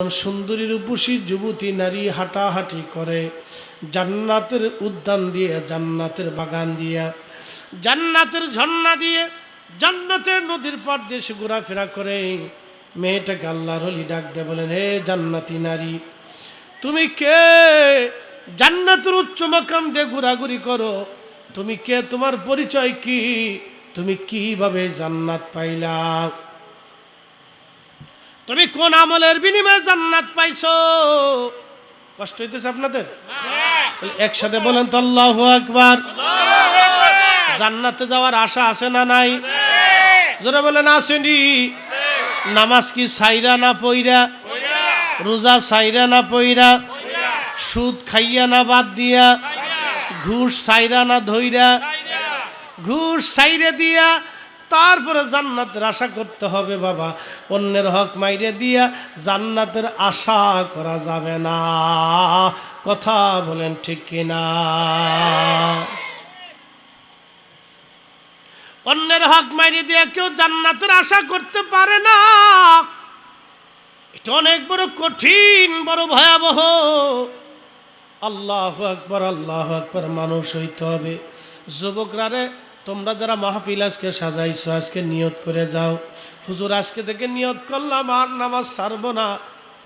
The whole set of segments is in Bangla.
সুন্দরী রূপসী যুবতী নারী হাঁটাহাঁটি করে, জান্নাতের উদ্যান দিয়ে, জান্নাতের বাগান দিয়া, জান্নাতের ঝর্ণা দিয়ে জান্নাতের নদীর পার সে ঘোরাফেরা করে। মেয়েটাকে আল্লাহর হলি ডাক দিয়ে বলেন হে জান্নাতি নারী, তুমি কে? জান্নাতের উচ্চ মাকাম দিয়ে ঘোরাঘুরি করো। তুমি কে? তোমার পরিচয় কি? তুমি কীভাবে জান্নাত পাইলা? তুমি কোন আমলের বিনিময়ে জান্নাত পাইছো? কষ্ট হইতেছে আপনাদের? একসাথে বলেন তো, আল্লাহ আকবার। জান্নাতে যাওয়ার আশা আছে না নাই? জোরে বলেন, আসেনি। নামাজ কি সাইরা না পইরা? রোজা সাইরা না পইরা? সুদ খাইয়া না বাদ দিয়া? ঘুষ সাইরা না ধইরা? ঘুষ সাইরে দিয়া তারপরে জান্নাতের আশা করতে হবে বাবা। অন্যের হক মাইরে দিয়া জান্নাতের আশা করা যাবে না। কথা বলেন ঠিক কিনা? অন্যের হক মাইরে দিয়া কেউ জান্নাতের আশা করতে পারে না। এটা অনেক বড় কঠিন, বড় ভয়াবহ। আল্লাহ আকবর আল্লাহ আকবর মানুষ হইতে হবে। যুবকরা রে তোমরা যারা মাহফিল আজকে সাজাইছো, আজকে নিয়ত করে যাও। হুজুর, আজকে থেকে নিয়ত করলাম, আর নামাজ ছাড়বো না,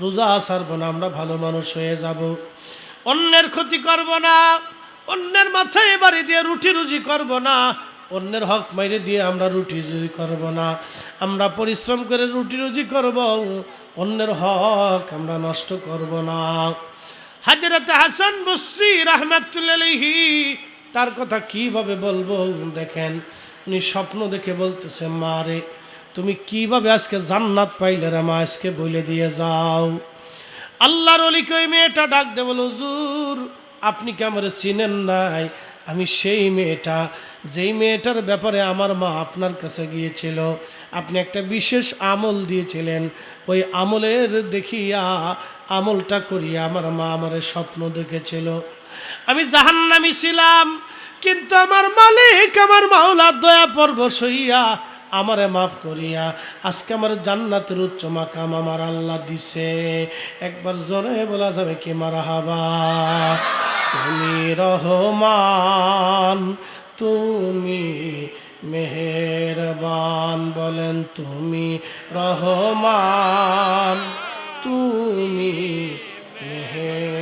রোজা ছাড়বো না, আমরা ভালো মানুষ হয়ে যাব। অন্যের ক্ষতি করব না, অন্যের মাথায় বাড়ি দিয়ে রুটি রুজি করব না, অন্যের হক মাইরে দিয়ে আমরা রুটি রুজি করব না। আমরা পরিশ্রম করে রুটি রুজি করব, অন্যের হক আমরা নষ্ট করব না। হাজরত হাসান বসরি রহমাতুল্লাহি তার কথা কীভাবে বলব? দেখেন, উনি স্বপ্ন দেখে বলতেছে মা রে তুমি কীভাবে আজকে জান্নাত পাইলে রে মা? আজকে বলে দিয়ে যাও। আল্লাহর অলিকে ওই মেয়েটা ডাক দে বলো, হুজুর, আপনি কি আমার চিনেন নাই? আমি সেই মেয়েটা, যেই মেয়েটার ব্যাপারে আমার মা আপনার কাছে গিয়েছিল, আপনি একটা বিশেষ আমল দিয়েছিলেন। ওই আমলের দেখিয়া, আমলটা করিয়া আমার মা আমার স্বপ্ন দেখেছিল। আমি জাহান্নামি ছিলাম, কিন্তু আমার মালিক, আমার মাওলা দয়া পর্ব সইয়া আমারে মাফ করিয়া আজকে আমার জান্নাতের উচ্চ মাকাম আমার আল্লাহ দিছে। একবার জোরে বলা যাবে কি মারা হাবা তুমি রহমান, তুমি মেহেরবান, বলেন তুমি রহমান, তুমি মেহেরবান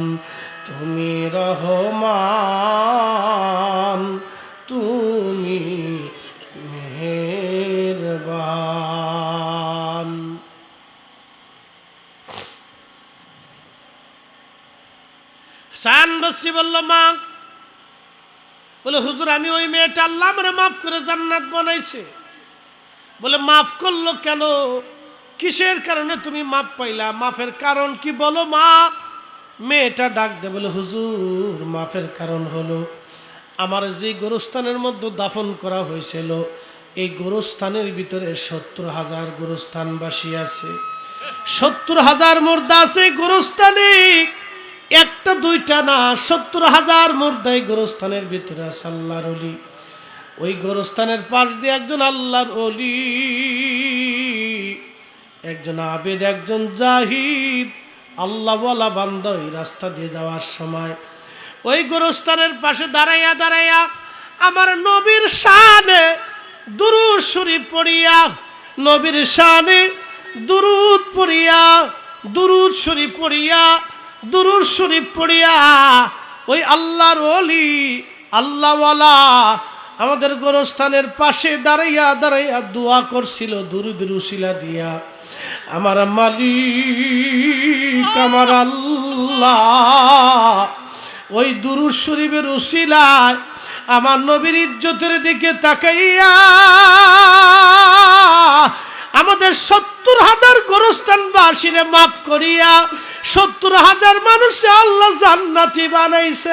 রহমান, তুমি মেহেরবান। সান বসরি বলল, মা। বলে, হুজুর, আমি ওই মেয়েটা আল্লাহ মানে মাফ করে জান্নাত বানাইছে। বলে, মাফ করল কেন? কিসের কারণে তুমি মাপ পাইলা? মাফের কারণ কি বলো মা? মেয়েটা ডাক দে বলে, হুজুর, মাফের কারণ হলো আমার যে গোরস্থানের মধ্যে দাফন করা হয়েছিল, এই গোরস্থানের ভিতরে সত্তর হাজার গোরস্থানবাসী আছে। সত্তর হাজার মুর্দা আছে গোরস্থানে, একটা, দুইটা না, সত্তর হাজার মুর্দা এই গোরস্থানের ভিতরে আছে আল্লাহর অলি ওই গোরস্থানের পাশ দিয়ে একজন আল্লাহর অলি একজন আবেদ, একজন জাহিদ আল্লাহওয়ালা বান্দা ওই রাস্তা দিয়ে যাওয়ার সময়। ওই গোরস্থানের পাশে দাঁড়াইয়া দাঁড়াইয়া আমার নবীর শানে দুরুদ শরীফ পড়িয়া, নবীর শানে দুরুদ পড়িয়া, দুরুদ শরীফ পড়িয়া, দুরুদ শরীফ পড়িয়া, ওই আল্লাহর অলি আল্লাহওয়ালা আমাদের গোরস্থানের পাশে দাঁড়াইয়া দাঁড়াইয়া দোয়া করছিল দুরুদ রুশিলা দিয়া। আমার মালিক, আমার আল্লাহ। ওই দুরুদ শরীফের উসিলায় আমার নবীর ইজ্জতের দিকে তাকাইয়া আমাদের সত্তর হাজার গোরস্থান বাসিরে মাফ করিয়া সত্তর হাজার মানুষে আল্লাহ জান্নাতি বানাইছে।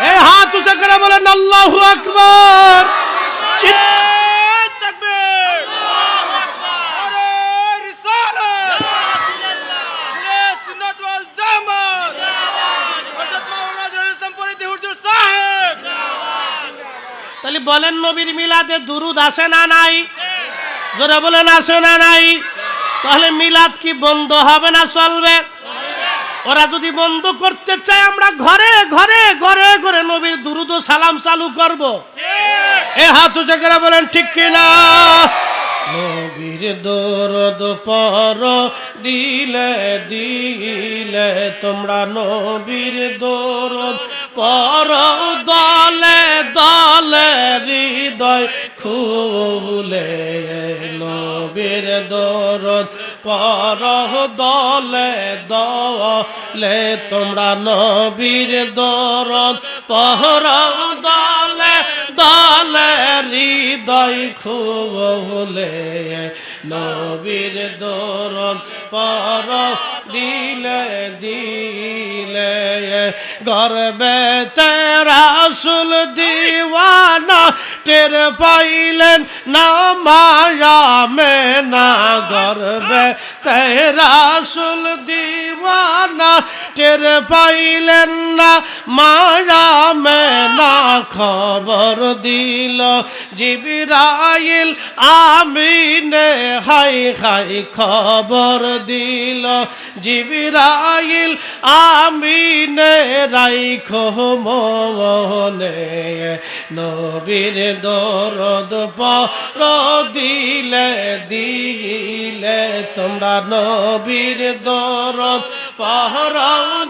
এই হাত উঁচা করে বলেন, আল্লাহু আকবার। চিৎ- তাহলে বলেন নবীর মিলাদে দুরুদ আসে না নাই? জোরে বলেন, আসে না নাই? তাহলে মিলাদ কি বন্ধ হবে না চলবে? ওরা যদি বন্ধ করতে চায়, আমরা ঘরে ঘরে ঘরে ঘরে নবীর দুরুদ সালাম চালু করব। এ হাত উঁচু করে বলেন, ঠিক কিনা নবীর দরদ পর দিলে দিলে তোমরা নবীর দরদ পর দলে দলে হৃদয় খুলে নবীর দরদ। পর দলে দলে তোমরা নবীর দরদ। পর দলে দলে হৃদয় খুলে নবীর দরদ। পর দিলে দিলে গর্বে তেরাসুল দিওয়ানা টের পাইলেন না মায়া মে না গর্বে তেরাসুল দিওয়ানা টের পাইলেন না। মায়া মে না খবর দিল, জিবিরাইল আমিনে হাই হাই খবর দিল, জিবিরাইল আমিনে রাইখো মনে, নবীর দরদ পর দিলে দিলে, তোমরা নবীর দরদ পহর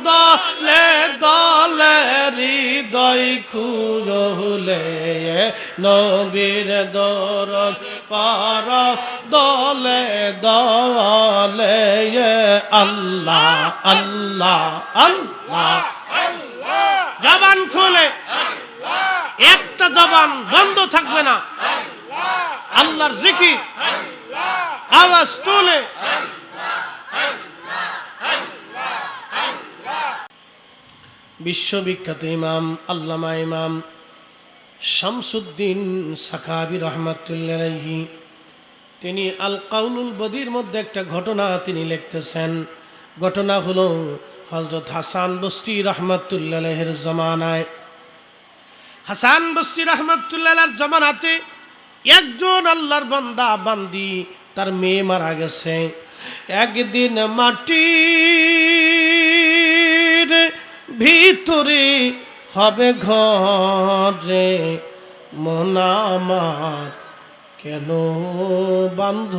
দলে দলে হৃদয় খুরলে নবীর দরদ পার দলে দলে আল্লাহ আল্লাহ আল্লাহ। জবান খুলে। একটা জবান বন্ধ থাকবে না। আল্লাহর জিকির। আওয়াজ তুলে। বিশ্ববিখ্যাত ইমাম, আল্লামা ইমাম শামসুদ্দিন সাকাবি রহমাতুল্লাহি তিনি আল কাউলুল বদির মধ্যে একটা ঘটনা তিনি লিখতেছেন। ঘটনা হলো হজরত হাসান বস্তি রহমাতুল্লাহের জমানায়। হাসান বস্তি রহমাতুল্লাহর জমানাতে একজন আল্লাহর বান্দা, বান্দি, তার মেয়ে মারা গেছে। একদিন মাটির ভিতরে হবে ঘরে মনামার কেন বান্ধ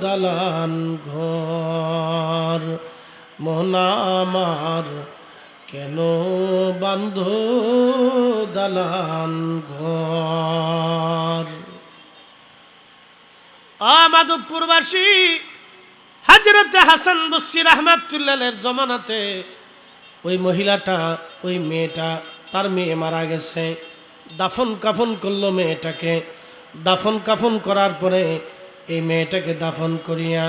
দালান ঘর? মনামার কেন বান্ধ দালান ঘর? আমাদবপুরবাসী হাজরতে হাসান বসির আহমদুল্লাহের জমানাতে ওই মহিলাটা, ওই মেয়েটা, তার মেয়ে মারা গেছে। দাফন কাফন করল মেয়েটাকে। দাফন কাফন করার পরে এই মেয়েটাকে দাফন করিয়া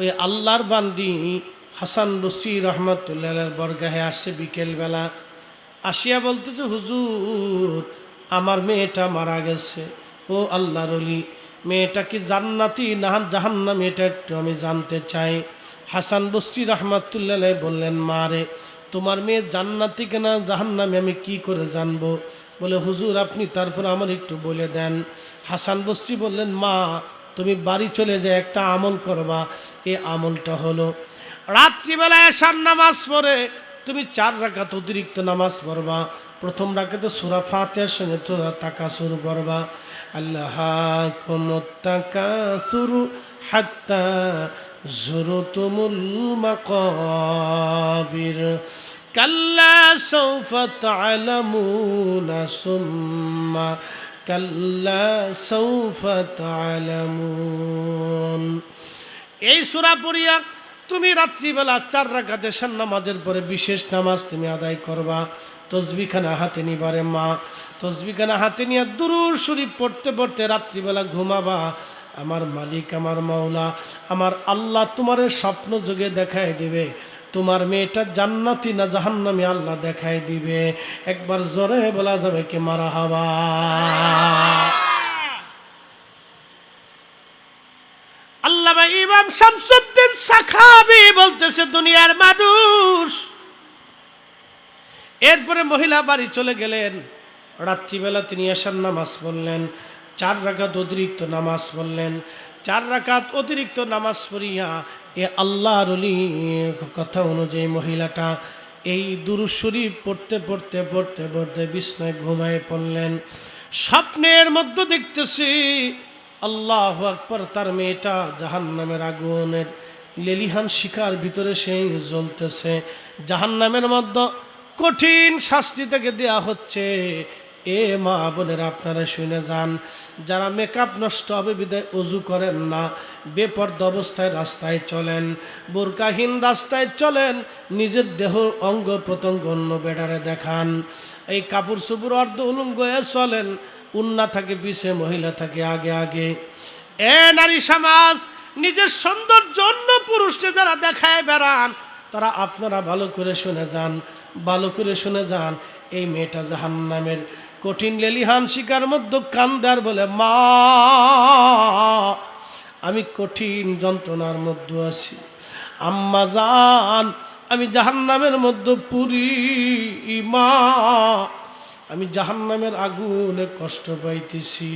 ওই আল্লাহর বান্দি হাসান বসি রহমতুল্লাহের বরগাহে আসছে বিকেলবেলা। আসিয়া বলতেছে, হুজুর, আমার মেয়েটা মারা গেছে। ও আল্লাহর অলি মেয়েটা কি জান্নাতি না জাহান্নাম? এটা একটু আমি জানতে চাই। হাসান বস্তি রহমাতুল্লাহ বললেন, মা রে তোমার মেয়ে জান্নাতি কেনা জাহান্নামে আমি কি করে জানব? বলে, হুজুর, আপনি তারপর আমার একটু বলে দেন। হাসান বস্তি বললেন, মা, তুমি বাড়ি চলে যায় একটা আমল করবা। এই আমলটা হলো রাত্রিবেলা এসার নামাজ পড়ে তুমি চার রাকাত অতিরিক্ত নামাজ পড়বা। প্রথম রাকাতে সুরা ফাতের সঙ্গে তোরা তাকা শুরু করবা। আল্লাহ টাকা হাত্তা জুরুতুমুল মাকাবির কাল্লা সুম্মা। কাল্লা সৌফা তালামুন। এই সুরা পড়িয়া তুমি রাত্রিবেলা চার রাকাতে নামাজের পরে বিশেষ নামাজ তুমি আদায় করবা। তসবিখানা হাতে নিবারে মা। তসবিখানা হাতে নিয়ে দুরুর শরীফ পড়তে পড়তে রাত্রিবেলা ঘুমাবা। আমার মালিক, আমার মাওলা, আমার আল্লাহ তোমার স্বপ্ন যুগে দেখায় দিবে। তোমার মেয়েটা জান্নাতি না জাহান্নামি আল্লাহ দেখায় দিবে। একবার জোরে বলা যাবে কি মারা হাওয়া? ইমাম শামসুদ্দিন সাখাবি বলতেছে, দুনিয়ার মানুষ। এরপরে মহিলা বাড়ি চলে গেলেন। রাত্রিবেলা তিনি এসার নামাজ পড়লেন। চার রাকাত অতিরিক্ত নামাজ পড়লেন। চার রাকাত অতিরিক্ত নামাজ পড়িয়া এ আল্লাহর কথা অনুযায়ী মহিলাটা এই দুরু শরীফ পড়তে পড়তে পড়তে পড়তে বিছনায় ঘুমায় পড়লেন। স্বপ্নের মধ্যে দেখতেছি আল্লাহ আকবর তার মেয়েটা জাহান্নামের আগুনের লেলিহান শিকার ভিতরে সেই জ্বলতেছে। জাহান্নামের মধ্যে কঠিন শাস্তি থেকে দেয়া হচ্ছে। এ মা বোনের আপনারা শুনে যান, যারা মেকআপ নষ্ট হবে, বিদায় অজু করেন না, বেপর্দ অবস্থায় রাস্তায় চলেন, বোরকাহীন রাস্তায় চলেন, নিজের দেহ অঙ্গ প্রত্যঙ্গ অন্য বেড়ারে দেখান। এই কাপড় সুপুর অর্ধ উলঙ্গ হয়ে চলেন, উন্না থাকে পিছে, মহিলা থাকে আগে আগে। এ নারী সমাজ, নিজের সৌন্দর্য অন্য পুরুষকে যারা দেখায় বেড়ান, তারা আপনারা ভালো করে শুনে যান, ভালো করে শুনে যান, এই মেয়েটা জাহান্নামের কঠিন লেলিহান শিকার মধ্যে কান্দার বলে, মা, আমি কঠিন যন্ত্রণার মধ্যে আছি। আম্মা জান, আমি জাহান্নামের মধ্যে পুরি, মা, আমি জাহান্নামের আগুনে কষ্ট পাইতেছি।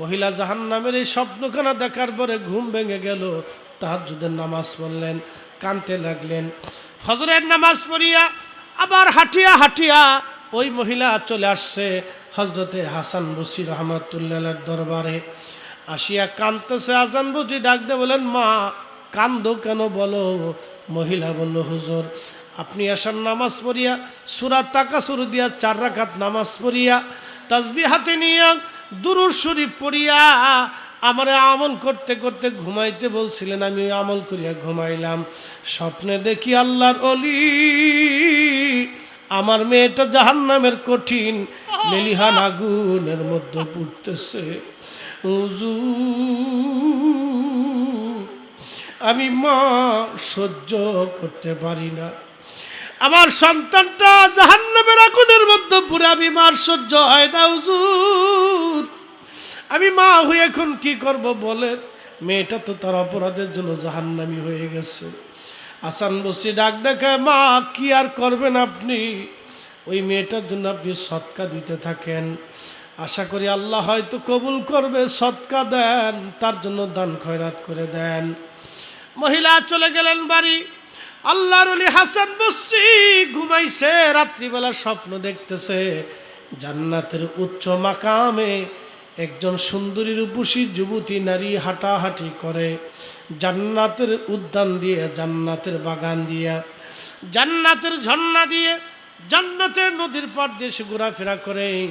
মহিলা জাহান্নামের এই স্বপ্নখানা দেখার পরে ঘুম ভেঙে গেল। তাহাজুদের নামাজ পড়লেন, কানতে লাগলেন। ফজরের নামাজ পড়িয়া আবার হাঁটিয়া হাঁটিয়া ওই মহিলা চলে আসছে হজরতে হাসান বসির রহমতুল্লাহ দরবারে। আসিয়া কানতেছে আজান বুঝি ডাক দে বলেন, মা, কান্দো কেন বলো? মহিলা বলল, হুজুর, আপনি আসার নামাজ পড়িয়া, সুরা তাকা সুর দিয়া চার রাখাত নামাজ পড়িয়া তাসবি হাতে নিয়ে দুরুর শরীফ পড়িয়া, আমারে আমল করতে করতে ঘুমাইতে বলছিলেন, আমি আমল করিয়া ঘুমাইলাম। স্বপ্নে দেখি আল্লাহর অলি আমার মেয়েটা জাহান্নামের কঠিন লেলিহান আগুনের মধ্যে পুড়তেছে। আমি মা সহ্য করতে পারি না। আমার সন্তানটা জাহান্নামের আগুনের মধ্যে পুরো আমি মার সহ্য হয় না, হুজুর। আমি মা হয়ে এখন কি করব বলেন? মেয়েটা তো তার অপরাধের জন্য জাহান্নামি হয়ে গেছে। আসান বসি ডাক দেখায় মা, কি আর করবেন আপনি? ওই মেয়েটার জন্য আপনি সৎকা দিতে থাকেন। আশা করি আল্লাহ হয়তো কবুল করবে, সৎকা দেন, তার জন্য দান খয়রাত করে দেন। মহিলা চলে গেলেন বাড়ি। আল্লাহর অলি হাসান বসরি ঘুমাইছে, রাত্রিবেলা স্বপ্ন দেখতেছে জান্নাতের উচ্চ মাকামে একজন সুন্দরী রূপসী যুবতী নারী হাঁটাহাঁটি করে। জান্নাতের উদ্যান দিয়ে, জান্নাতের বাগান দিয়া, জান্নাতের ঝর্ণা দিয়ে জান্নাতের নদীর দিয়ে সে ঘোরাফেরা করে।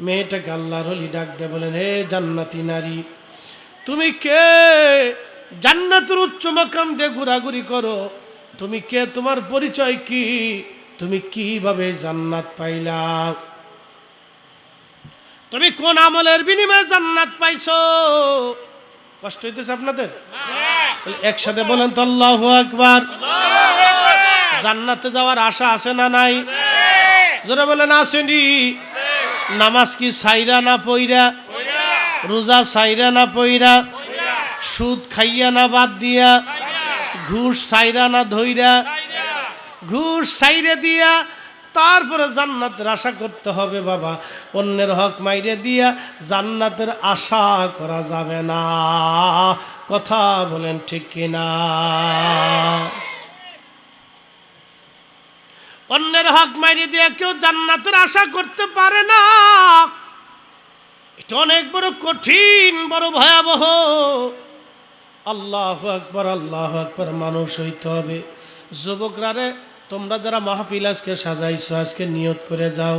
মেয়েটাকে আল্লাহর অলি ডাক দেয় বলেন হে জান্নাতি নারী, তুমি কে? জান্নাতের উচ্চ মাকাম দিয়ে ঘোরাঘুরি করো। তুমি কে? তোমার পরিচয় কি? তুমি কীভাবে জান্নাত পাইলা? তুমি কোন আমলের বিনিময়ে জান্নাত পাইছো? কষ্ট হইতেছে আপনাদের? একসাথে বলেন তো আল্লাহ আকবার। জান্নাতে যাওয়ার আশা আছে না নাই? জোরে বলেন আসেনি। নামাজ কি সাইরা না পইরা? রোজা সাইরা না পইরা? সুদ খাইয়া না বাদ দিয়া? ঘুষ সাইরা না ধইরা? ঘুষ সাইরে দিয়া তারপরে জান্নাতের আশা করতে হবে বাবা। অন্যের হক মাইরে দিয়া জান্নাতের আশা করা যাবে না। কথা বলেন ঠিক কিনা? অন্যের হক মাইরে দিয়া কেউ জান্নাতের আশা করতে পারে না। এটা অনেক বড় কঠিন, বড় ভয়াবহ। আল্লাহ আকবর আল্লাহ আকবর মানুষ হইতে হবে। যুবকরা রে তোমরা যারা মাহফিল আজকে সাজাইছো, আজকে নিয়ত করে যাও।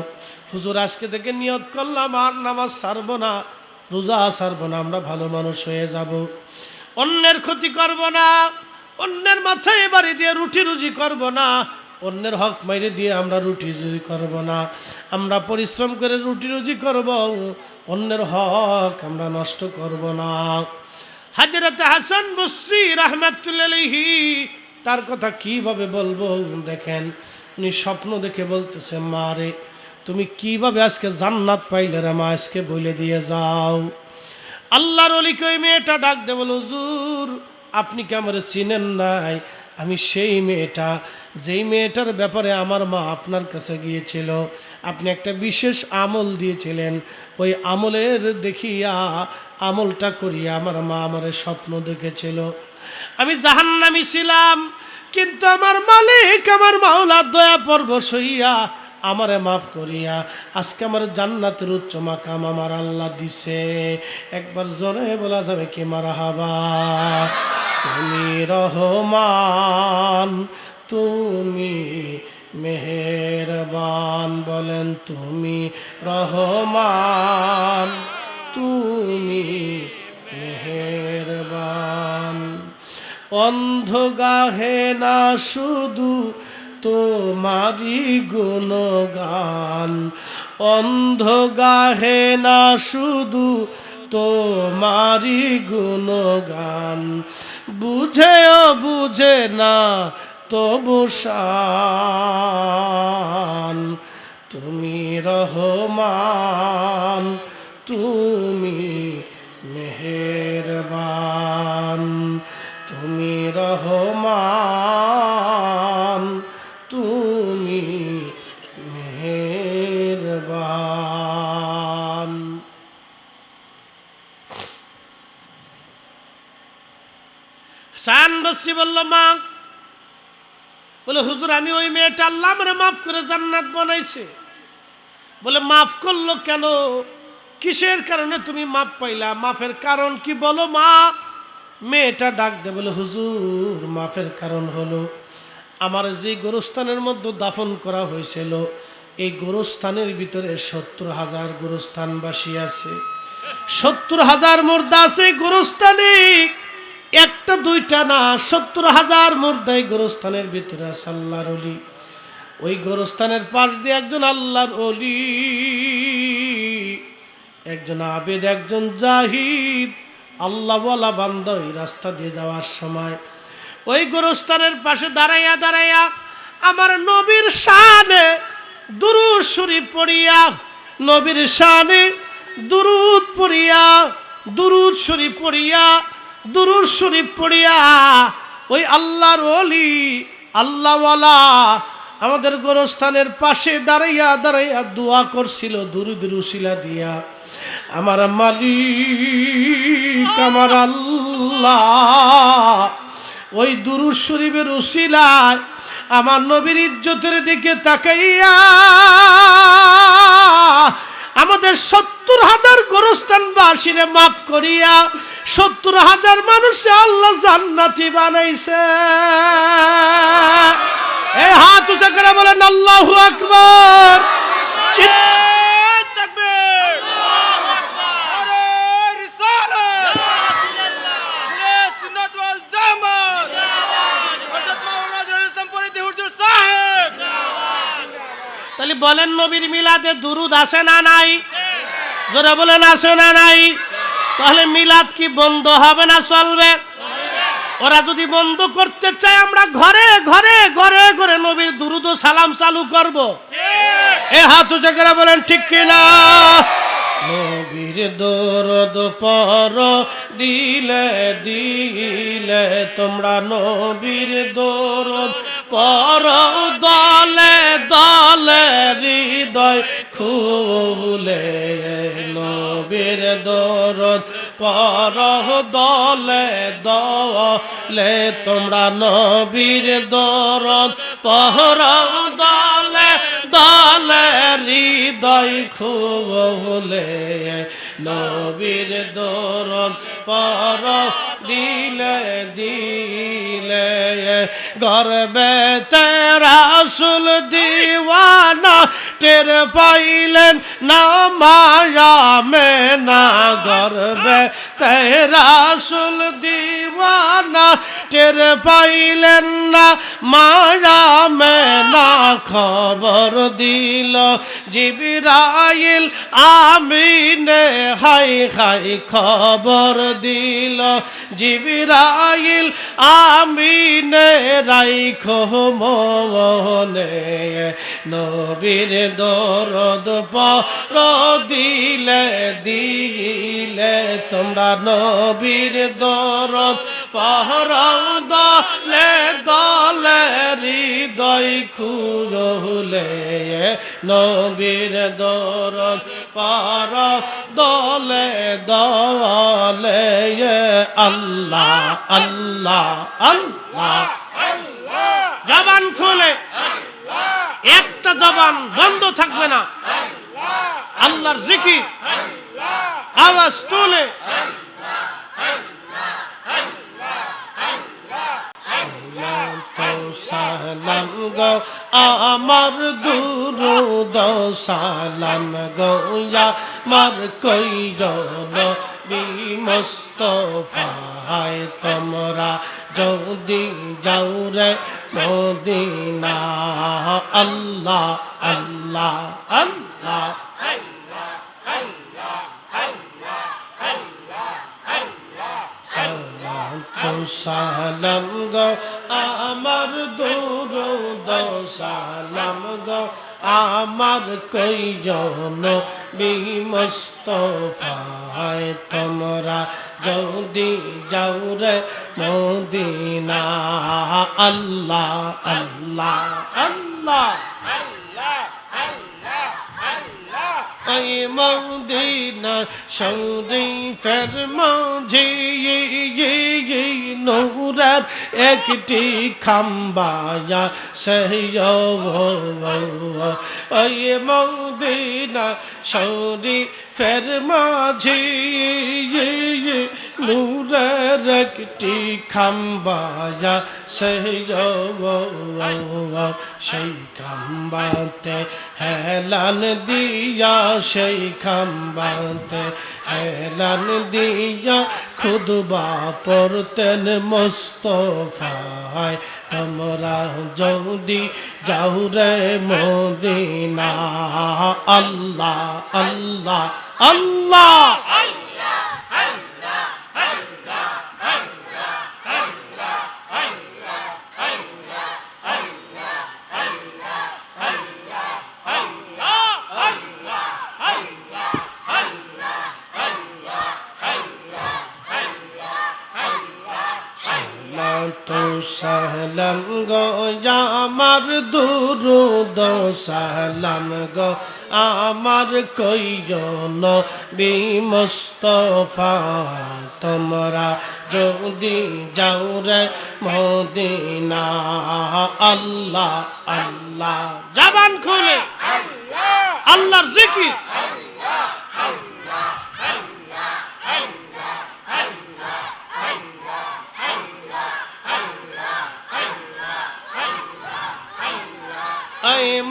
হুজুর, আজকে থেকে নিয়ত করলাম, আর নামাজ সারবো না, রোজা সারবো না, আমরা ভালো মানুষ হয়ে যাব। অন্যের ক্ষতি করব না, অন্যের মাথায় বাড়ি দিয়ে রুটি রুজি করব না, অন্যের হক মাইরে দিয়ে আমরা রুটি রুজি করব না। আমরা পরিশ্রম করে রুটি রুজি করব, অন্যের হক আমরা নষ্ট করব না। হাজরত হাসান বসরি রহমাতুল্লাহি তার কথা কীভাবে বলব? দেখেন, উনি স্বপ্ন দেখে বলতেছে মা রে তুমি কীভাবে আজকে জান্নাত পাইলে রে মা? আজকে বলে দিয়ে যাও। আল্লাহর অলিকে ওই মেয়েটা ডাক দে বলো, হুজুর, আপনি কি আমার চিনেন নাই? আমি সেই মেয়েটা, যেই মেয়েটার ব্যাপারে আমার মা আপনার কাছে গিয়েছিল, আপনি একটা বিশেষ আমল দিয়েছিলেন। ওই আমলের দেখিয়া, আমলটা করিয়া আমার মা আমার স্বপ্ন দেখেছিল। আমি জাহান্নামি ছিলাম। কিন্তু আমার মালিক, আমার মাওলা, দয়া পর্ব সইয়া আমারে মাফ করিয়া আজকে আমার জান্নাতের উচ্চ মাকাম আমার আল্লাহ দিছে। একবার জোরে বলা যাবে কি মারা হাবা তুমি রহমান, তুমি মেহেরবান বলেন, তুমি রহমান। অন্ধ গাহে না শুধু তোমারি গুণগান। অন্ধ গাহে না শুধু তোমারি গুণগান। বুঝেও বুঝে না তবু শান। তুমি রহমান, তুমি রহমান, তুমি মেহেরবান। সান বসরি বলল, মা। বলে, হুজুর, আমি ওই মেয়েটা আল্লাহ মানে মাফ করে জান্নাত বানাইছে। বলে, মাফ করল কেন? কিসের কারণে তুমি মাপ পাইলা? মাফের কারণ কি বলো মা? মেয়েটা ডাক দে বলে, হুজুর, মাফের কারণ হলো আমার যে গোরস্থানের মধ্যে দাফন করা হয়েছিল, এই গোরস্থানের ভিতরে সত্তর হাজার গোরস্থানবাসী আছে। সত্তর হাজার মুর্দা আছে গোরস্থানে, একটা, দুইটা না, সত্তর হাজার মুর্দা এই গোরস্থানের ভিতরে আছে আল্লাহর অলি ওই গোরস্থানের পাশ দিয়ে একজন আল্লাহর অলি একজন আবেদ, একজন জাহিদ আল্লাহওয়ালা বান্দা ওই রাস্তা দিয়ে যাওয়ার সময়। ওই গোরস্থানের পাশে দাঁড়াইয়া দাঁড়াইয়া আমার নবীর শানে দুরুদ শরীফ পড়িয়া, নবীর শানে দুরুদ পড়িয়া, দুরুদ শরীফ পড়িয়া, দুরুদ শরীফ পড়িয়া ওই আল্লাহর অলি আল্লাহওয়ালা আমাদের গোরস্থানের পাশে দাঁড়াইয়া দাঁড়াইয়া দোয়া করছিল দুরুদ রুশিলা দিয়া। আমার মালিক, আমার আল্লাহ। ওই দুরুদ শরীফের উশিলায় আমার নবীর ইজ্জতের দিকে তাকাইয়া আমাদের সত্তর হাজার গোরস্থান বাসিরে মাফ করিয়া সত্তর হাজার মানুষে আল্লাহ জান্নাতি বানাইছে। এই হাত উঁচা করে বলেন, আল্লাহু আকবার। চিৎ- তাহলে বলেন নবীর মিলাদে দুরুদ আসে না নাই? জোরে বলেন, আসে না নাই? তাহলে মিলাদ কি বন্ধ হবে না চলবে? ওরা যদি বন্ধ করতে চায়, আমরা ঘরে ঘরে ঘরে ঘরে নবীর দুরুদ সালাম চালু করব। এ হাত উঁচু করে বলেন, ঠিক কিনা নবীর দরদ পর দিলে দিলে তোমরা নবীর দরদ পর দলে দলে হৃদয় খুলে নবীর দরদ। পর দলে দলে তোমরা নবীর দরদ। পর দলে দলে হৃদয় খুলে নবীর দরদ। পর দিলে দিলে গর্বে তেরাসুল দিওয়ানা, টের পাইলেন না মায়া মে না গর্বে তেরাসুল দিওয়ানা, টের পাইলেন না মায়া মে না খবর দিল জিবিরাইল আমিনে, হাই হাই খবর দিল। জিবিরাইল আমিনে, রাইখো মনে নবীর দরদ পর দিলে দিলে তোমরা নবীর দরদ পহরাও দলে দলে হৃদয় খুরলে নবীর দরদ পার, দলে দলে আল্লাহ আল্লাহ আল্লাহ। জবান খুলে। একটা জবান বন্ধ থাকবে না। আল্লাহর জিকির। আওয়াজ তুলে। সালাম গো, আমার দুরুদ সালাম গো আমার কইরল বিমস্তফায় তোমরা যদি যাও রে মদিনা আল্লাহ আল্লাহ আল্লাহ। সালাম সালাম গো, আমার দুরুদ সালাম গো, আমার কইজন বিমস্তফায় তোমরা যদি যাও রে মদিনা, আল্লাহ আল্লাহ আল্লাহ। এই মদিনা শরীফের মাঝে নৌরার একটি খাম্বায়া সেই ওই মদিনা শরীফের মাঝে নূরের একটি খাম্বায়া সেই সেই খাম্বাতে হেলান দিয়া সেই খাম্বাতে হেলান দিয়া খুদবা পড়তেন মোস্তফায়। তোমরা যদি যাও রে মদিনা আল্লাহ আল্লাহ আল্লাহ। তো সালাম গো আমার দুরুদ, সালাম গো, আমার কইজন বিমস্তফা তোমরা যদি যাও রে মদিনা, আল্লাহ আল্লাহ, জবান খুলে। আল্লাহর জিকির।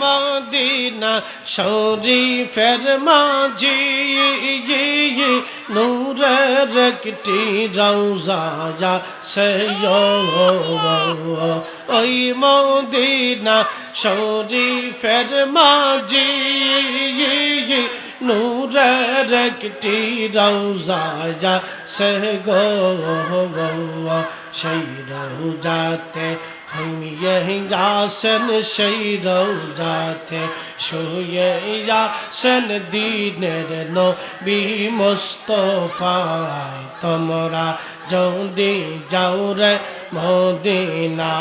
মদিনা শরীফের মাঝি নূরের একটি রওজা সে ওই মদিনা শরীফের মাঝি নূরের একটি রওজা সে গো সেই রওজাতে ঘুমিয়ে যাসন সেই রৌজাতে শুয়ে যাসন দিনের নবী মোস্তফায় তোমরা যদি যাও রে মদিনা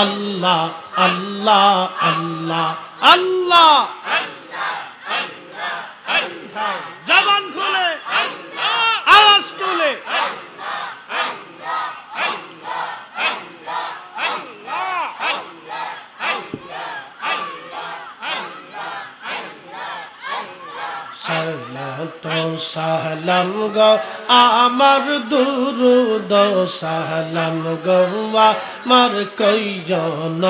আল্লাহ আল্লাহ আল্লাহ আল্লাহ জবান তো সাহলাম গ আমার দুরুদ সাহলাম গৌয়া মার কইজন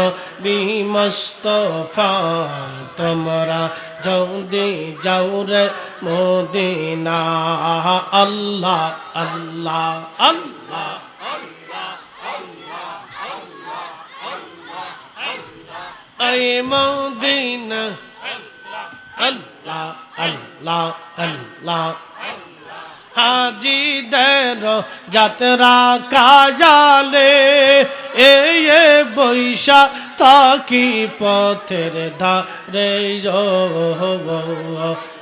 বিমস্তফা তোমরা যদি যাও রে মোদিনা আল্লাহ আল্লাহ আল্লাহ ay maudina Allah Allah Allah আল্লাহ হাজিদের যাত্রা কাজালে এ বৈশা তাকি পথের ধারে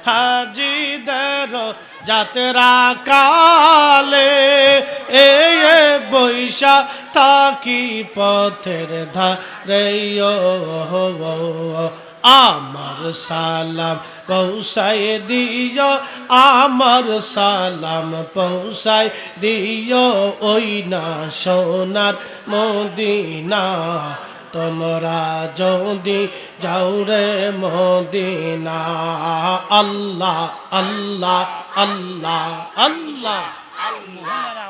হাজিদের যাত্রা কালে এ বৈশা তাকি পথের ধারে আমার সালাম পৌঁছায় দিও, আমার সালাম পৌঁছায় দিও। ওই না সোনার মদিনা, তোমরা যদি যাও রে মদিনা। আল্লাহ আল্লাহ আল্লাহ আল্লাহ। মহিলারা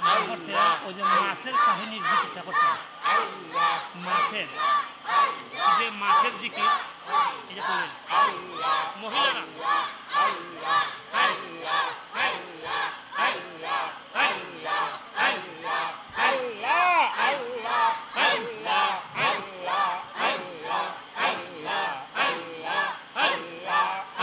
মাছের যে মাছের জিকির যে করলেন মহিলারা হাই, হাই, হাই, হাই,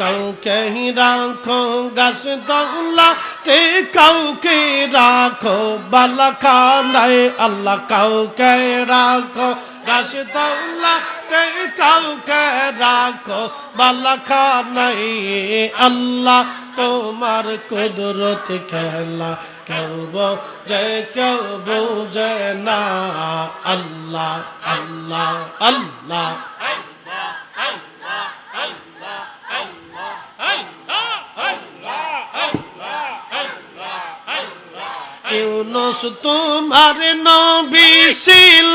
কাউকে রাখো গাছ দৌলা তে কাউকে রাখো, বালাখানায় আল্লাহ কাউকে রাখো। গাছ দৌলা তে কাউকে রাখো, বালাখানায় আল্লাহ তোমার কুদরত খেলা। কেউ বোঝে কেউ বোঝে না আল্লাহ আল্লাহ আল্লাহ। ইউনুস তোমার নবী ছিল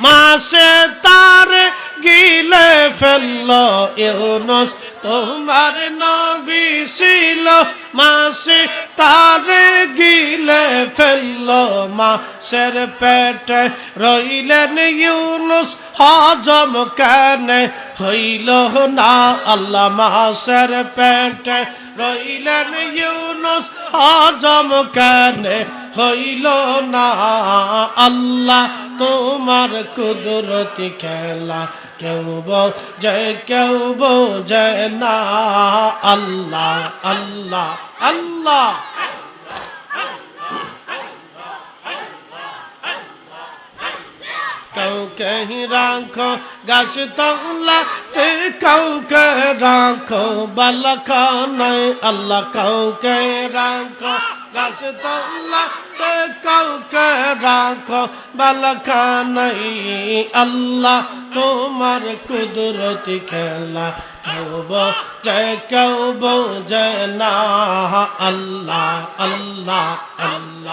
মাসে তার গিলে ফেলল ইউনুস। তোমার নবী ছিল মাসে, তার গিলে ফেলল মাসের পেটে রইলেন ইউনুস, হজম কেন হইল না আল্লাহ মাসের পেটে রইলেন ইউনুস, হজম কেন হইল না আল্লাহ। তোমার কুদরতি খেলা কেউ বোঝে কেউ বোঝে না আল্লাহ আল্লাহ আল্লাহ। কাউকে রাখো, গাছ তলা তে কাউকে রাখো বালখানায় আল্লাহ কাউকে রাখো, গাছ তলা তে কাউকে রাখো বালখানায় আল্লাহ তোমার কুদরতি খেলা কেউ বোঝে না, আল্লাহ আল্লাহ আল্লাহ।